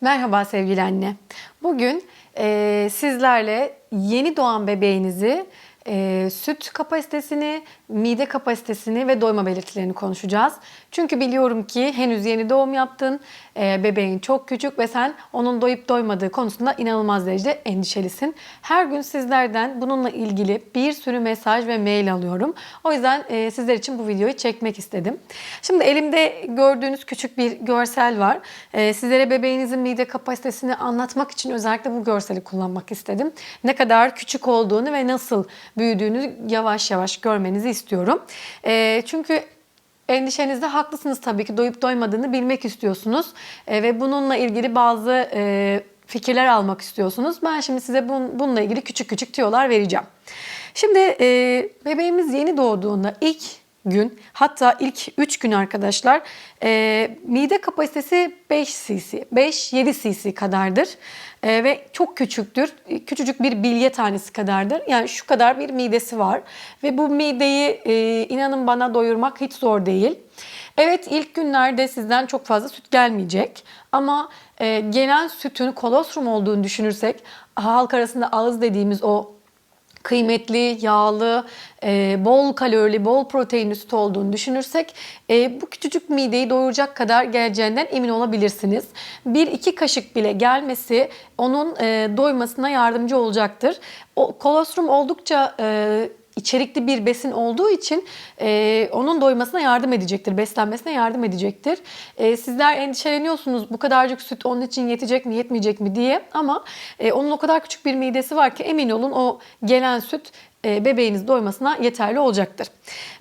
Merhaba sevgili anne. Bugün e, sizlerle yeni doğan bebeğinizi e, süt kapasitesini, mide kapasitesini ve doyma belirtilerini konuşacağız. Çünkü biliyorum ki henüz yeni doğum yaptın, e, bebeğin çok küçük ve sen onun doyup doymadığı konusunda inanılmaz derecede endişelisin. Her gün sizlerden bununla ilgili bir sürü mesaj ve mail alıyorum. O yüzden e, sizler için bu videoyu çekmek istedim. Şimdi elimde gördüğünüz küçük bir görsel var. E, sizlere bebeğinizin mide kapasitesini anlatmak için özellikle bu görseli kullanmak istedim. Ne kadar küçük olduğunu ve nasıl büyüdüğünü yavaş yavaş görmenizi istiyorum. E, çünkü Endişenizde haklısınız tabii ki doyup doymadığını bilmek istiyorsunuz E, ve bununla ilgili bazı e, fikirler almak istiyorsunuz. Ben şimdi size bun, bununla ilgili küçük küçük tüyolar vereceğim. Şimdi e, bebeğimiz yeni doğduğunda ilk gün hatta ilk 3 gün arkadaşlar e, mide kapasitesi 5 cc 5-7 cc kadardır. E, ve çok küçüktür. Küçücük bir bilye tanesi kadardır. Yani şu kadar bir midesi var. Ve bu mideyi e, inanın bana doyurmak hiç zor değil. Evet ilk günlerde sizden çok fazla süt gelmeyecek. Ama e, genel sütün kolostrum olduğunu düşünürsek halk arasında ağız dediğimiz o kıymetli, yağlı, e, bol kalorili, bol proteinli süt olduğunu düşünürsek e, bu küçücük mideyi doyuracak kadar geleceğinden emin olabilirsiniz. 1-2 kaşık bile gelmesi onun e, doymasına yardımcı olacaktır. O kolostrum oldukça e, içerikli bir besin olduğu için e, onun doymasına yardım edecektir, beslenmesine yardım edecektir. E, sizler endişeleniyorsunuz bu kadarcık süt onun için yetecek mi yetmeyecek mi diye ama e, onun o kadar küçük bir midesi var ki emin olun o gelen süt e, bebeğiniz doymasına yeterli olacaktır.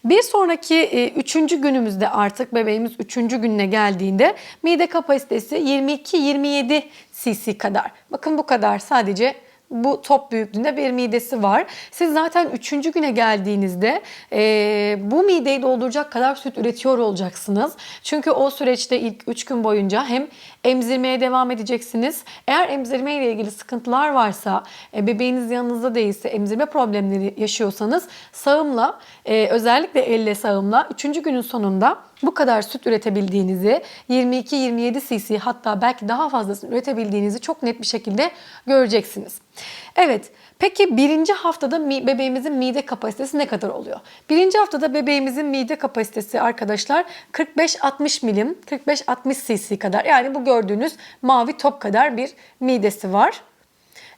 Bir sonraki e, üçüncü günümüzde artık bebeğimiz üçüncü gününe geldiğinde mide kapasitesi 22-27 cc kadar. Bakın bu kadar sadece bu top büyüklüğünde bir midesi var. Siz zaten üçüncü güne geldiğinizde e, bu mideyi dolduracak kadar süt üretiyor olacaksınız. Çünkü o süreçte ilk üç gün boyunca hem emzirmeye devam edeceksiniz. Eğer emzirme ile ilgili sıkıntılar varsa, e, bebeğiniz yanınızda değilse, emzirme problemleri yaşıyorsanız sağımla, e, özellikle elle sağımla üçüncü günün sonunda bu kadar süt üretebildiğinizi, 22-27 cc hatta belki daha fazlasını üretebildiğinizi çok net bir şekilde göreceksiniz. Evet, peki birinci haftada mi, bebeğimizin mide kapasitesi ne kadar oluyor? Birinci haftada bebeğimizin mide kapasitesi arkadaşlar 45-60 milim, 45-60 cc kadar. Yani bu gördüğünüz mavi top kadar bir midesi var.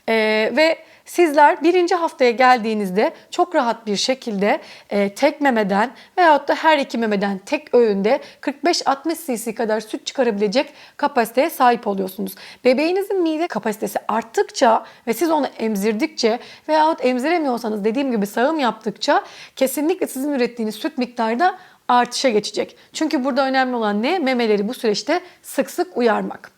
Ee, ve sizler birinci haftaya geldiğinizde çok rahat bir şekilde e, tek memeden veyahut da her iki memeden tek öğünde 45-60 cc kadar süt çıkarabilecek kapasiteye sahip oluyorsunuz. Bebeğinizin mide kapasitesi arttıkça ve siz onu emzirdikçe veyahut emziremiyorsanız dediğim gibi sağım yaptıkça kesinlikle sizin ürettiğiniz süt miktarı da artışa geçecek. Çünkü burada önemli olan ne? Memeleri bu süreçte sık sık uyarmak.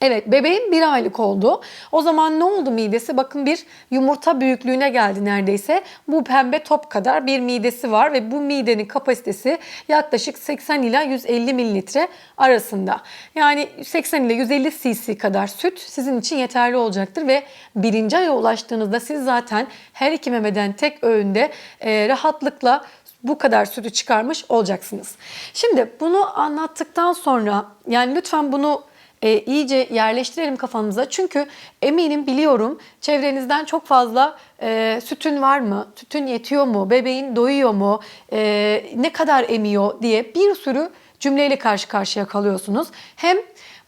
Evet bebeğim bir aylık oldu. O zaman ne oldu midesi? Bakın bir yumurta büyüklüğüne geldi neredeyse. Bu pembe top kadar bir midesi var ve bu midenin kapasitesi yaklaşık 80 ila 150 mililitre arasında. Yani 80 ile 150 cc kadar süt sizin için yeterli olacaktır ve birinci aya ulaştığınızda siz zaten her iki memeden tek öğünde e, rahatlıkla bu kadar sütü çıkarmış olacaksınız. Şimdi bunu anlattıktan sonra yani lütfen bunu e, iyice yerleştirelim kafamıza. Çünkü eminim biliyorum çevrenizden çok fazla e, sütün var mı, sütün yetiyor mu, bebeğin doyuyor mu, e, ne kadar emiyor diye bir sürü cümleyle karşı karşıya kalıyorsunuz. Hem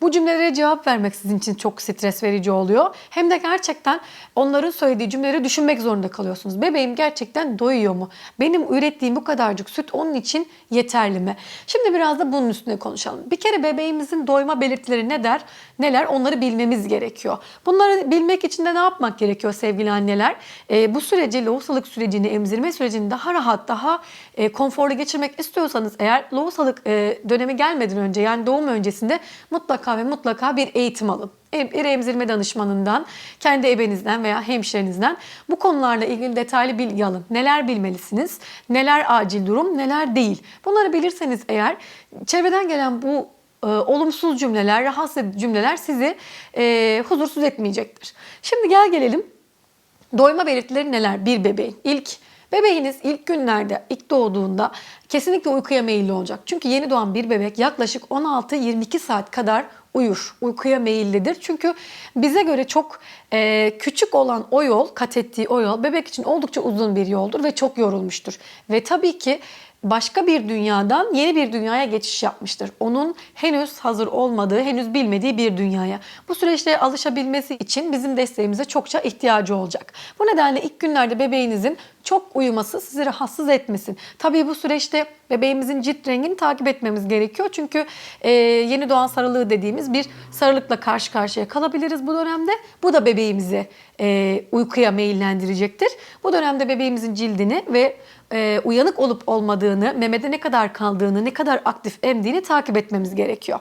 bu cümlelere cevap vermek sizin için çok stres verici oluyor. Hem de gerçekten onların söylediği cümleleri düşünmek zorunda kalıyorsunuz. Bebeğim gerçekten doyuyor mu? Benim ürettiğim bu kadarcık süt onun için yeterli mi? Şimdi biraz da bunun üstüne konuşalım. Bir kere bebeğimizin doyma belirtileri ne der? Neler? Onları bilmemiz gerekiyor. Bunları bilmek için de ne yapmak gerekiyor sevgili anneler? E, bu süreci, lohusalık sürecini, emzirme sürecini daha rahat, daha e, konforlu geçirmek istiyorsanız eğer lohusalık e, dönemi gelmeden önce yani doğum öncesinde mutlaka ve mutlaka bir eğitim alın. Bir emzirme danışmanından, kendi ebenizden veya hemşirenizden bu konularla ilgili detaylı bilgi alın. Neler bilmelisiniz, neler acil durum, neler değil. Bunları bilirseniz eğer çevreden gelen bu e, olumsuz cümleler, rahatsız edici cümleler sizi e, huzursuz etmeyecektir. Şimdi gel gelelim doyma belirtileri neler bir bebeğin? İlk Bebeğiniz ilk günlerde, ilk doğduğunda kesinlikle uykuya meyilli olacak. Çünkü yeni doğan bir bebek yaklaşık 16-22 saat kadar uyur, uykuya meyillidir. Çünkü bize göre çok e, küçük olan o yol, kat ettiği o yol bebek için oldukça uzun bir yoldur ve çok yorulmuştur. Ve tabii ki başka bir dünyadan yeni bir dünyaya geçiş yapmıştır. Onun henüz hazır olmadığı, henüz bilmediği bir dünyaya. Bu süreçte alışabilmesi için bizim desteğimize çokça ihtiyacı olacak. Bu nedenle ilk günlerde bebeğinizin çok uyuması sizi rahatsız etmesin. Tabii bu süreçte bebeğimizin cilt rengini takip etmemiz gerekiyor. Çünkü e, yeni doğan sarılığı dediğimiz bir sarılıkla karşı karşıya kalabiliriz bu dönemde. Bu da bebeğimizi e, uykuya meyillendirecektir. Bu dönemde bebeğimizin cildini ve e, uyanık olup olmadığını, memede ne kadar kaldığını, ne kadar aktif emdiğini takip etmemiz gerekiyor.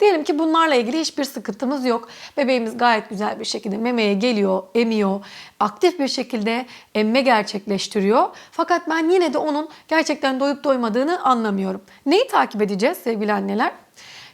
Diyelim ki bunlarla ilgili hiçbir sıkıntımız yok. Bebeğimiz gayet güzel bir şekilde memeye geliyor, emiyor, aktif bir şekilde emme gerçekleştiriyor. Fakat ben yine de onun gerçekten doyup doymadığını anlamıyorum. Neyi takip edeceğiz sevgili anneler?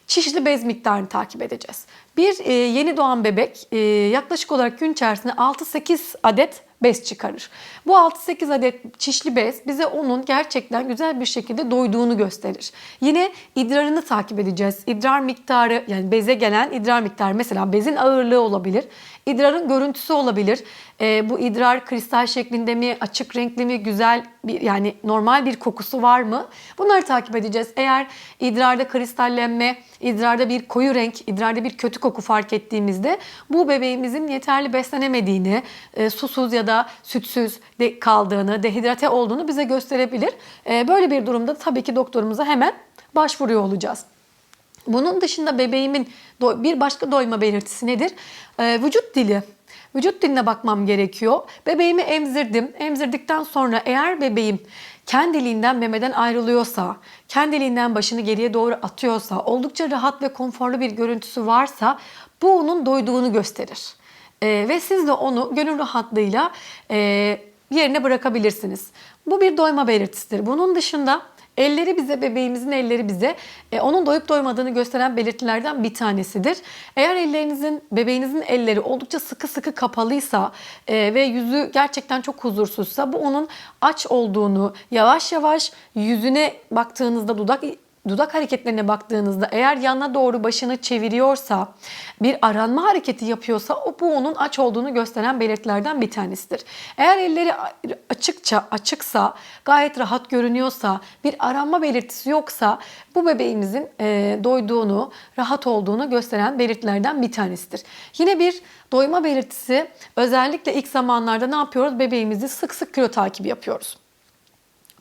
Çişli bez miktarını takip edeceğiz. Bir e, yeni doğan bebek e, yaklaşık olarak gün içerisinde 6-8 adet bez çıkarır. Bu 6-8 adet çişli bez bize onun gerçekten güzel bir şekilde doyduğunu gösterir. Yine idrarını takip edeceğiz. İdrar miktarı yani beze gelen idrar miktarı mesela bezin ağırlığı olabilir. İdrarın görüntüsü olabilir. Ee, bu idrar kristal şeklinde mi, açık renkli mi, güzel bir yani normal bir kokusu var mı? Bunları takip edeceğiz. Eğer idrarda kristallenme, idrarda bir koyu renk, idrarda bir kötü koku fark ettiğimizde bu bebeğimizin yeterli beslenemediğini, e, susuz ya da sütsüz de kaldığını, dehidrate olduğunu bize gösterebilir. E, böyle bir durumda tabii ki doktorumuza hemen başvuruyor olacağız. Bunun dışında bebeğimin bir başka doyma belirtisi nedir? Ee, vücut dili. Vücut diline bakmam gerekiyor. Bebeğimi emzirdim. Emzirdikten sonra eğer bebeğim kendiliğinden memeden ayrılıyorsa, kendiliğinden başını geriye doğru atıyorsa, oldukça rahat ve konforlu bir görüntüsü varsa bu onun doyduğunu gösterir. Ee, ve siz de onu gönül rahatlığıyla e, yerine bırakabilirsiniz. Bu bir doyma belirtisidir. Bunun dışında Elleri bize, bebeğimizin elleri bize e, onun doyup doymadığını gösteren belirtilerden bir tanesidir. Eğer ellerinizin, bebeğinizin elleri oldukça sıkı sıkı kapalıysa e, ve yüzü gerçekten çok huzursuzsa bu onun aç olduğunu, yavaş yavaş yüzüne baktığınızda dudak dudak hareketlerine baktığınızda eğer yanına doğru başını çeviriyorsa, bir aranma hareketi yapıyorsa o bu onun aç olduğunu gösteren belirtilerden bir tanesidir. Eğer elleri açıkça açıksa, gayet rahat görünüyorsa, bir aranma belirtisi yoksa bu bebeğimizin e, doyduğunu, rahat olduğunu gösteren belirtilerden bir tanesidir. Yine bir doyma belirtisi özellikle ilk zamanlarda ne yapıyoruz? Bebeğimizi sık sık kilo takibi yapıyoruz.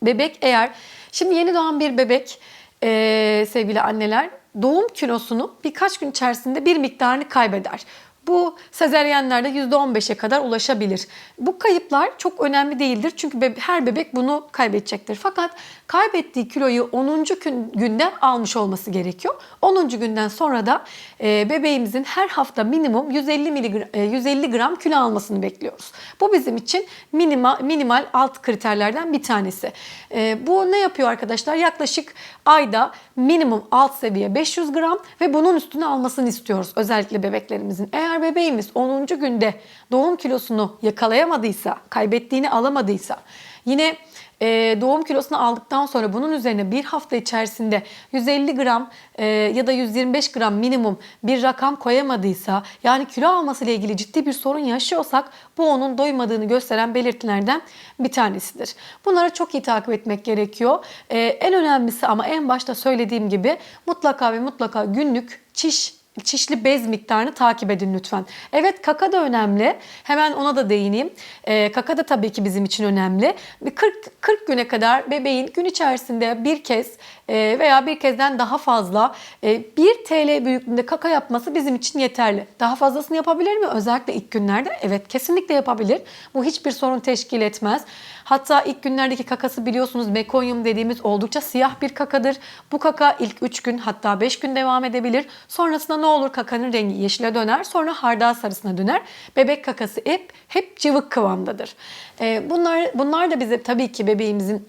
Bebek eğer şimdi yeni doğan bir bebek e, sevgili anneler doğum kilosunu birkaç gün içerisinde bir miktarını kaybeder. Bu sezeryenlerde %15'e kadar ulaşabilir. Bu kayıplar çok önemli değildir çünkü her bebek bunu kaybedecektir. Fakat kaybettiği kiloyu 10. günde almış olması gerekiyor. 10. günden sonra da e, bebeğimizin her hafta minimum 150 miligram, 150 gram kilo almasını bekliyoruz. Bu bizim için minimal, minimal alt kriterlerden bir tanesi. E, bu ne yapıyor arkadaşlar? Yaklaşık ayda minimum alt seviye 500 gram ve bunun üstüne almasını istiyoruz özellikle bebeklerimizin. Eğer bebeğimiz 10. günde doğum kilosunu yakalayamadıysa, kaybettiğini alamadıysa yine e, doğum kilosunu aldıktan sonra bunun üzerine bir hafta içerisinde 150 gram e, ya da 125 gram minimum bir rakam koyamadıysa yani kilo alması ile ilgili ciddi bir sorun yaşıyorsak bu onun doymadığını gösteren belirtilerden bir tanesidir. Bunları çok iyi takip etmek gerekiyor. E, en önemlisi ama en başta söylediğim gibi mutlaka ve mutlaka günlük çiş çişli bez miktarını takip edin lütfen. Evet kaka da önemli. Hemen ona da değineyim. E, kaka da tabii ki bizim için önemli. 40, 40 güne kadar bebeğin gün içerisinde bir kez e, veya bir kezden daha fazla e, 1 TL büyüklüğünde kaka yapması bizim için yeterli. Daha fazlasını yapabilir mi? Özellikle ilk günlerde evet kesinlikle yapabilir. Bu hiçbir sorun teşkil etmez. Hatta ilk günlerdeki kakası biliyorsunuz mekonyum dediğimiz oldukça siyah bir kakadır. Bu kaka ilk 3 gün hatta 5 gün devam edebilir. Sonrasında ne olur kakanın rengi yeşile döner sonra hardal sarısına döner. Bebek kakası hep hep cıvık kıvamdadır. Ee, bunlar bunlar da bize tabii ki bebeğimizin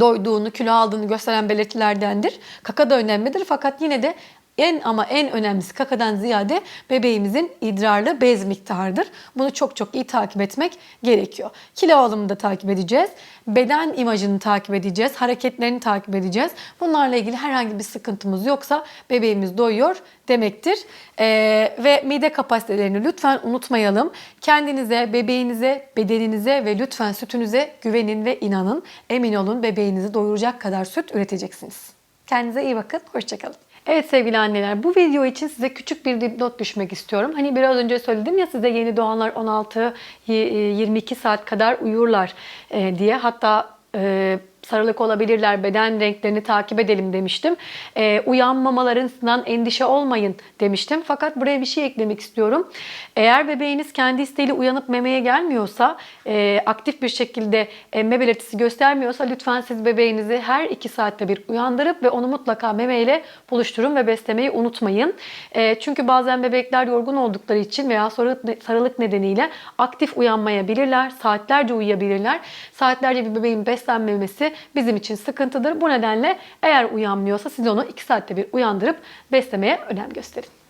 doyduğunu, kilo aldığını gösteren belirtilerdendir. Kaka da önemlidir fakat yine de en ama en önemlisi kakadan ziyade bebeğimizin idrarlı bez miktarıdır. Bunu çok çok iyi takip etmek gerekiyor. Kilo alımını da takip edeceğiz. Beden imajını takip edeceğiz. Hareketlerini takip edeceğiz. Bunlarla ilgili herhangi bir sıkıntımız yoksa bebeğimiz doyuyor demektir. Ee, ve mide kapasitelerini lütfen unutmayalım. Kendinize, bebeğinize, bedeninize ve lütfen sütünüze güvenin ve inanın. Emin olun bebeğinizi doyuracak kadar süt üreteceksiniz. Kendinize iyi bakın. Hoşçakalın. Evet sevgili anneler bu video için size küçük bir dipnot düşmek istiyorum. Hani biraz önce söyledim ya size yeni doğanlar 16-22 saat kadar uyurlar e, diye. Hatta e, sarılık olabilirler, beden renklerini takip edelim demiştim. E, uyanmamalarından endişe olmayın demiştim. Fakat buraya bir şey eklemek istiyorum. Eğer bebeğiniz kendi isteğiyle uyanıp memeye gelmiyorsa, e, aktif bir şekilde emme belirtisi göstermiyorsa lütfen siz bebeğinizi her 2 saatte bir uyandırıp ve onu mutlaka memeyle buluşturun ve beslemeyi unutmayın. E, çünkü bazen bebekler yorgun oldukları için veya sarılık nedeniyle aktif uyanmayabilirler, saatlerce uyuyabilirler. Saatlerce bir bebeğin beslenmemesi bizim için sıkıntıdır. Bu nedenle eğer uyanmıyorsa siz onu 2 saatte bir uyandırıp beslemeye önem gösterin.